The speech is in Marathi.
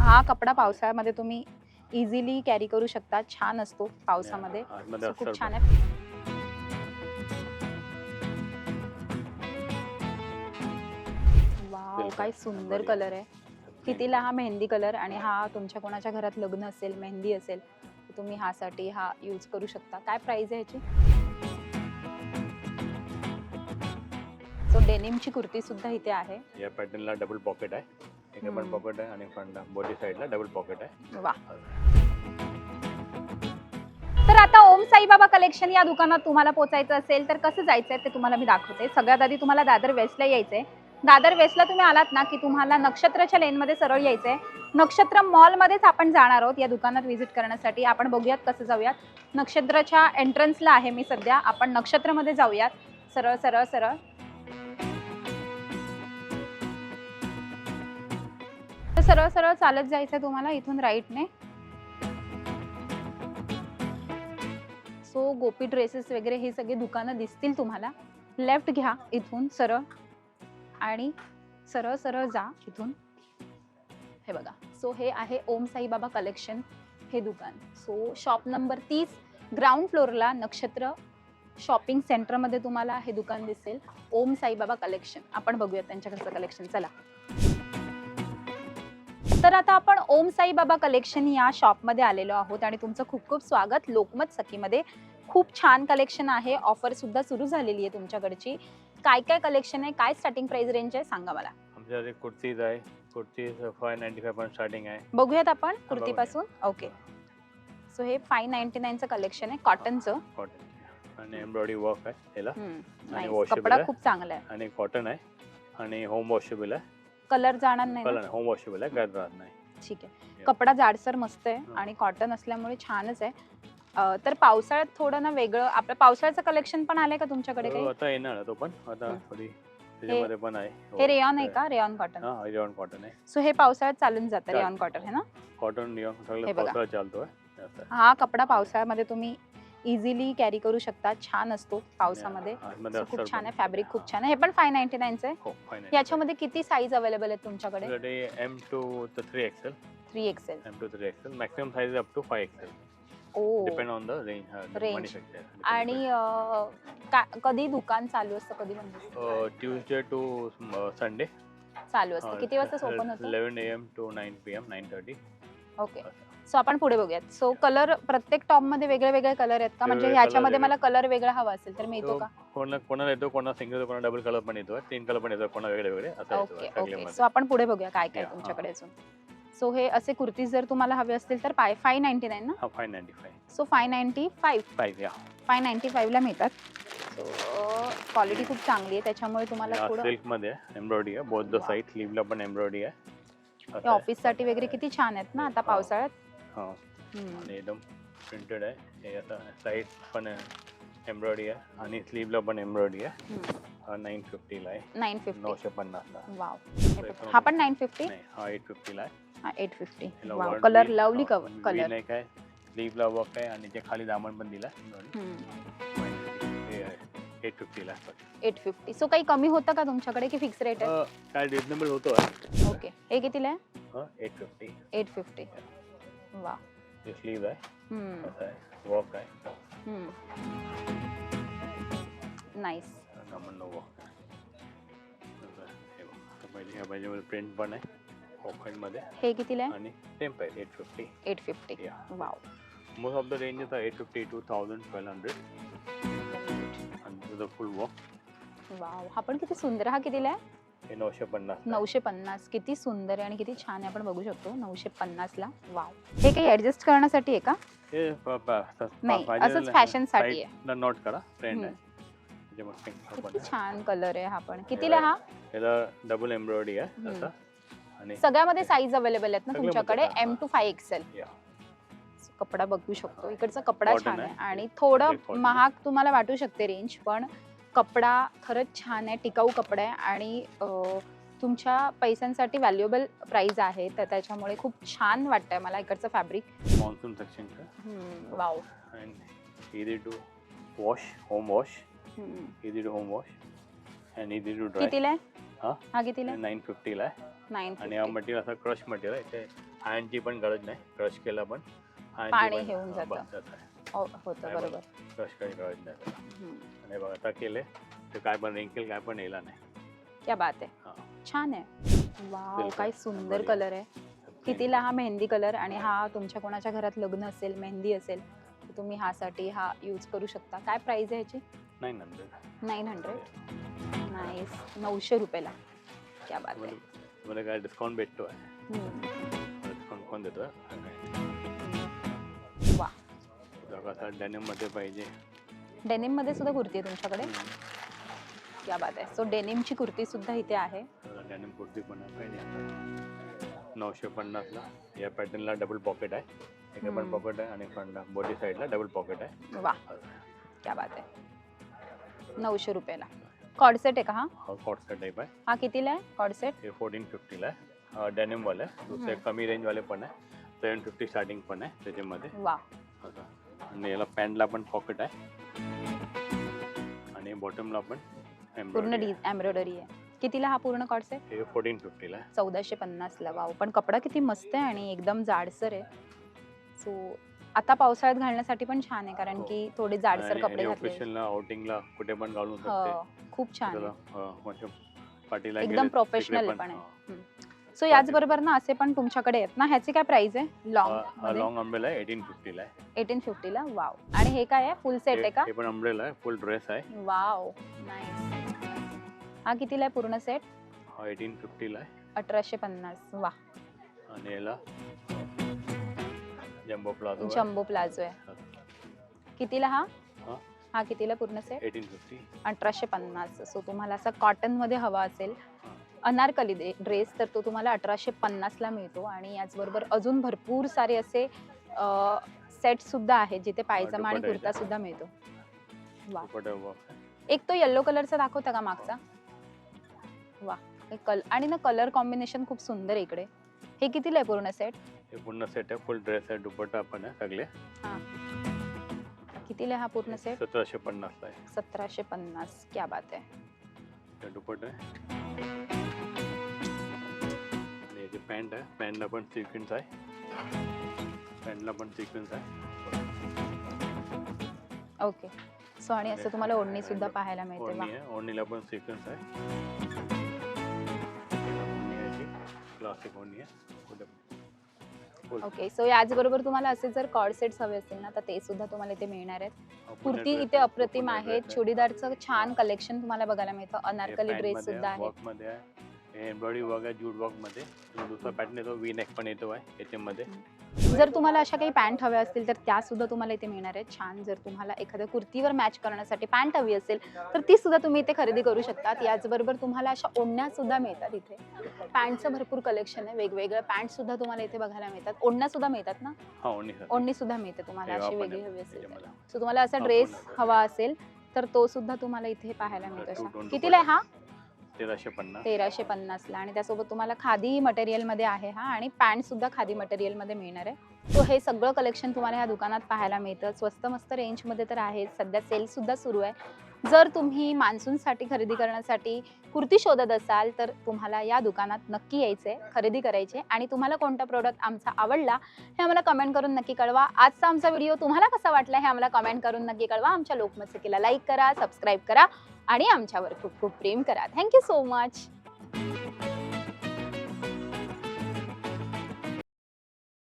हा कपडा पावसाळ्यामध्ये तुम्ही इझिली कॅरी करू शकता. छान असतो पावसामध्ये. आतमध्ये So, खूप छान. आहे. वाव बिलकुल. काय सुंदर बढिया. कलर आहे. कितीला हा मेहंदी कलर आणि हा तुमच्या कोणाच्या घरात लग्न असेल मेहंदी असेल तर तुम्ही ह्यासाठी हा यूज करू शकता. काय प्राइस आहे ह्याची सो डेनिमची कुर्ती सुद्धा इथे आहे. या पॅटर्नला डबल पॉकेट आहे. इथे पण. पॉकेट आहे आणि फ्रंट बॉडी साईडला डबल पॉकेट आहे. वा. तर आता ओम साईबाबा कलेक्शन या दुकानात तुम्हाला पोचायचं असेल तर कसं जायचंय ते तुम्हाला मी दाखवते. सगळ्यात आधी तुम्हाला दादर वेस्टला यायचंय. दादर वेस्टला तुम्ही आलात ना की तुम्हाला नक्षत्रच्या लेनमध्ये सरळ यायचंय. नक्षत्र मॉलमध्येच आपण जाणार आहोत या दुकानात व्हिजिट करण्यासाठी. आपण बघूयात कसं जाऊयात. नक्षत्रच्या एंट्रन्सला आहे मी सध्या. आपण नक्षत्रमध्ये जाऊयात. सरळ सरळ सरळ. सरळ सरळ चालत जायचं तुम्हाला इथून राईटने सो गोपी ड्रेसेस वगैरे हे सगळे दुकानं दिसतील तुम्हाला. लेफ्ट घ्या इथून सरळ. आणि सरळ सरळ जा इथून. हे बघा. सो हे आहे ओम साईबाबा कलेक्शन हे दुकान. सो शॉप नंबर तीस ग्राउंड फ्लोअरला नक्षत्र शॉपिंग सेंटरमध्ये तुम्हाला हे दुकान दिसेल. ओम साईबाबा कलेक्शन आपण बघूया त्यांच्या कसं कलेक्शन चला. तर आता आपण ओम साईबाबा कलेक्शन या शॉपमध्ये आलेलो आहोत आणि तुमचं खूप खूप स्वागत. लोकमत सखीमध्ये खूप छान कलेक्शन आहे. ऑफर सुद्धा सुरू झालेली आहे तुमच्याकडची. काय काय कलेक्शन आहे? काय स्टार्टिंग प्राइस रेंज आहे? सांगा मला. आमच्याकडे कुर्तीज आहे. Kurtis five ninety five starting आहे. बघूयात आपण. कुर्तीपासून. ओके सो हे फाय नाईन्टी नाईनचं कलेक्शन आहे कॉटनचं कॉटन आणि एम्ब्रॉयडरी वर्क आहे त्याला आणि कपडा. खूप चांगला आहे. आणि कॉटन आहे. आणि होम वॉशेबल आहे. कलर जाणार नाही ना? कलर होम वॉशेबल आहे काय राहत नाही ठीक आहे. कपडा जाडसर मस्त आहे हं. आणि कॉटन असल्यामुळे छानच आहे अं, तर पावसाळ्यात थोडं ना वेगळं आपलं पावसाळ्याचं कलेक्शन पण आलंय का तुमच्याकडे तो काही आता येणार आहे तो पण आता. थोडी त्याच्यामध्ये पण आहे हे रेयॉन आहे का रेयॉन कॉटन हा रेयॉन कॉटन आहे सो हे पावसाळ्यात चालून जातं. रेयॉन कॉटन है ना कॉटन रेयॉन हे सगळं बघा. पावसाळा चालतोय आहे. हा कपडा पावसाळ्यामध्ये तुम्ही इझिली कॅरी करू शकता छान असतो पावसामध्ये. So, खूप छान. आहे. फॅब्रिक खूप छान आहे. हे पण फाय नाईन्टी नाईनचं आहे. हो याच्यामध्ये किती साईज अवेलेबल आहेत तुमच्याकडे? M two three XL three XL M two three XL maximum size up to five XL oh depend on the range Range. Manufacture आणि अं, का- कधी दुकान चालू असतं? कधी बंद असतं? ट्यूजडे टू संडे चालू असतं. किती वाजता ओपन होतं? Eleven A M to nine P M nine thirty okay so आपण पुढे बघूयात. सो कलर प्रत्येक टॉपमध्ये वेगळे वेगळे कलर आहेत का? म्हणजे वेगवेगळे ह्याच्यामध्ये मला कलर वेगळा हवा असेल तर मिळतो का? कोणा कोणाला येतो कोणा सिंगल येतो कोणा डबल कलर पण येतो. तीन कलर पण येतो कोणा वेगळे वेगळे असं येतो ओके ओके. सगळ्यामध्ये. सो आपण पुढे बघूया काय काय Yeah, तुमच्याकडे अजून. सो हे असे कुर्तीज जर तुम्हाला हवे असतील तर पाय फाय नाईन्टी नाईन ना? हा five ninety five so five ninety five five या. फाय नाईन्टी फाईव्हला मिळतात. सो क्वालिटी खूप चांगली आहे. त्याच्यामुळे तुम्हाला थोडं सिल्कमध्ये एम्ब्रॉयडरी आहे. Both the Wow. साईड स्लीवला पण एम्ब्रॉयडरी आहे. असं आहे. ऑफिससाठी वगैरे किती छान आहेत ना आता हा. पावसाळ्यात? हा. आणि एकदम प्रिंटेड आहे. हे आता साईड पण एम्ब्रॉयडरी आहे आणि स्लीवला पण एम्ब्रॉयडरी आहे. हा नाईन फिफ्टीला आहे. नाईन फिफ्टी नऊशे पन्नासला वाव. हा पण नाईन फिफ्टी नाही हा एट फिफ्टीला आहे. हा एट फिफ्टी याला वाव. वर कलर लवली हा, कवर कलर neck आहे स्लीवला वर्क आहे आणि ते खाली दामन पण दिला एट फिफ्टीला एट फिफ्टी सो काही कमी होतं का तुमच्याकडे की फिक्स रेट आहे? काय रिजनेबल होतो? ओके हे कितीला आहे? एट फिफ्टी एट फिफ्टी वा हे स्लीव आहे असं आहे वर्क आहे. नाईस दामन वर्क आहे असं आहे. हे बघ. आता पहिले ह्या प्रिंट पण आहे मध्ये हे कितीला आहे आणि same price eight fifty eight fifty Yeah. Wow most of the ranges आहे eight fifty two thousand twelve hundred आणि द फुल वर्क वाव हा पण किती सुंदर हा कितीला आहे हे नऊशे पन्नास नऊशे पन्नास. किती सुंदर आहे आणि किती छान आहे. आपण बघू शकतो. नऊशे पन्नासला वाव. हे काही ऍडजस्ट करण्यासाठी आहे का? हे प- प- प- नाही, पाहिजे असंच ना, fashion साठी आहे. side ला नोट करा. ट्रेंड. आहे. pink किती आहे. छान कलर आहे हा पण. कितीला हा? याला डबल एम्ब्रॉयडरी आहे. हम्म. आणि सगळ्यामध्ये साईज अवेलेबल आहेत ना सगळ्यामध्ये तुमच्याकडे? एम. टू फाय एक्सेल या. कपडा बघू शकतो. इकडचा कपडा Cotton छान आहे. आहे. आणि थोडं. महाग तुम्हाला वाटू शकते रेंज पण कपडा खरंच छान आहे टिकाऊ कपडा आहे आणि तुमच्या पैशांसाठी व्हॅल्युएबल प्राइस आहे. तर त्याच्यामुळे खूप छान वाटतंय मला इकडचं fabric monsoon सेक्शनचं wow and easy to wash home wash easy to home wash and easy to dry कितीला आहे? हा? हा कितीला आहे? आणि हा मटेरियल असं क्रश मटेरियल आहे. ते आयनची पण गरज नाही. क्रश केला पण. पाणी हा, जातं. हो, होतं बरोबर. काही गरज नाही त्याला. हम्म. आणि बघा आता केले ते काय पण रिंकेल काय पण येला नाही. क्या बात आहे. हा. छान आहे. वाव बिलकुल. काय सुंदर बढिया. कलर आहे. कितीला हा मेहंदी कलर आणि हा तुमच्या कोणाच्या घरात लग्न असेल मेहंदी असेल तर तुम्ही ह्यासाठी हा यूज करू शकता. काय प्राइस आहे ह्याची नाही नंतर नाईन हंड्रेड नाईस नऊशे रुपयाला. क्या बात आहे. तुम्हाला काय डिस्काउंट भेटतो आहे हम्म. डिस्काउंट कोण देतो वा डेनिममध्ये पाहिजे. डेनिममध्ये सुद्धा कुर्ती आहे तुमच्याकडे? क्या बात आहे. सो डेनिमची कुर्ती सुद्धा इथे आहे. डेनिम कुर्ती पण आहे पाहिजे नऊशे पन्नासला. या पॅटर्नला डबल पॉकेट आहे. इकडे पण. पॉकेट आहे आणि फ्रंटला बॉडी साईडला डबल पॉकेट आहे. वा क्या बात आहे. नऊशे रुपयाला. कॉडसेट आहे का हा? हा कॉटचा टाईप आहे. हा कितीला आहे? कॉडसेट हे फोर्टीन फिफ्टीला आहे. डेनिम वाला. आहे दुसरे हम्म. कमी रेंज वाले पण आहे. सेवन फिफ्टी स्टार्टिंग पण आहे त्याच्यामध्ये. वा असं. आणि याला पॅन्टला पण पॉकेट आहे. आणि बॉटमला पण पूर्ण एम्ब्रॉयडरी आहे. कितीला हा पूर्ण कॉडसेट आहे. हे फोर्टीन फिफ्टीला चौदाशे पन्नासला. वाव पण कपडा किती मस्त आहे आणि एकदम जाडसर आहे. सो आता पावसाळ्यात घालण्यासाठी पण छान आहे कारण हो. की थोडे जाडसर कपडे ऑफिशियलला आउटिंगला कुठे पण घालून शकते. हो, खूप छान आहे. अं, म्हणजे पार्टीला एकदम professional पण आहे. हा. सो याच बरोबर ना असे पण तुमच्याकडे आहेत ना ह्याची काय प्राइस आहे? हा लॉंग लॉंग अम्ब्रेला आहे एटीन फिफ्टीला आहे. एटीन फिफ्टीला वाव आणि हे काय आहे? फुल सेट आहे का? हे पण अम्ब्रेला आहे फुल ड्रेस आहे. वाव नाईस हा कितीला आहे पूर्ण सेट हा एटीन फिफ्टीला आहे. अठराशे पन्नास. वा आणि याला जम्बो प्लाझो जम्बो प्लाझो आहे. कितीला हा? हा. हा कितीला पूर्ण सेट एटीन फिफ्टी अठराशे पन्नास. सो तुम्हाला असा कॉटनमध्ये हवा असेल अनारकली ड्रेस तर तो तुम्हाला अठराशे पन्नासला मिळतो आणि याचबरोबर अजून भरपूर सारे असे सेट सुद्धा आहेत जिथे पायजमा आणि कुर्ता सुद्धा मिळतो. वा. एक तो येल्लो कलरचा दाखवता का मागचा? वा कल आणि ना कलर कॉम्बिनेशन खूप सुंदर इकडे. हे कितीला आहे पूर्ण सेट हे पूर्ण सेट आहे फुल ड्रेस आहे दुपट्टा पण आहे सगळे. कितीला हा पूर्ण सेट सतराशे पन्नासला आहे. सतराशे पन्नास क्या बात आहे. हे दुपट्टा याची पॅन्ट आहे पॅन्टला पण सिक्वेन्स आहे. पॅन्टला पण सिक्वेन्स आहे. ओके सो आणि असं तुम्हाला ओढणी सुद्धा पाहायला मिळते ओढणीला पण सिक्वेन्स आहे. क्लासिक ओढणी आहे. ओके सो याचबरोबर तुम्हाला असे जर कॉर्ड सेट्स हवे असतील ना तर ते सुद्धा तुम्हाला इथे मिळणार आहेत. कुर्ती इथे अप्रतिम पुणे आहे. dress आहे. चुडीदारचं छान कलेक्शन तुम्हाला बघायला मिळतं. अनारकली ड्रेस सुद्धा आहे, एम्ब्रॉयडरी वर्क आहे जूट वर्कमध्ये जो दुसरा पॅटर्न येतो वी नेक पण येतो आहे याच्यामध्ये. जर तुम्हाला अशा काही पॅन्ट हव्या असतील तर त्या सुद्धा तुम्हाला इथे मिळणार आहेत. छान जर तुम्हाला एखाद्या कुर्तीवर मॅच करण्यासाठी पॅन्ट हवी असेल तर ती सुद्धा तुम्ही इथे खरेदी करू शकतात. याचबरोबर तुम्हाला अशा ओढण्या सुद्धा मिळतात इथे. पॅन्टचं भरपूर कलेक्शन आहे. वेगवेगळ्या पॅन्ट सुद्धा तुम्हाला इथे बघायला मिळतात. ओढण्या सुद्धा मिळतात ना? ओढणी सुद्धा. मिळते तुम्हाला अशी वेगळी हवी असेल. सो तुम्हाला असा ड्रेस. हवा असेल तर तो सुद्धा तुम्हाला इथे पाहायला मिळतो कितीला आहे हा? तेराशे पन्नास. तेराशे पन्नासला. आणि त्यासोबत तुम्हाला खादी मटेरियलमध्ये आहे हा. आणि पॅन्ट सुद्धा खादी मटेरियलमध्ये मिळणार आहे. सो हे सगळं कलेक्शन तुम्हाला ह्या दुकानात पाहायला मिळतं. स्वस्त मस्त रेंजमध्ये तर आहे. सध्या सेल सुद्धा सुरू आहे. जर तुम्ही मान्सूनसाठी खरेदी करण्यासाठी कुर्ती शोधत असाल तर तुम्हाला या दुकानात नक्की यायचे खरेदी करायचे आणि तुम्हाला कोणता प्रोडक्ट आमचा आवडला हे आम्हाला कमेंट करून नक्की कळवा. आजचा आमचा व्हिडिओ तुम्हाला कसा वाटला हे आम्हाला कमेंट करून नक्की कळवा. आमच्या लोकमत लाईक करा सबस्क्राईब करा. आणि आमच्यावर खूप खूप प्रेम करा. Thank you so much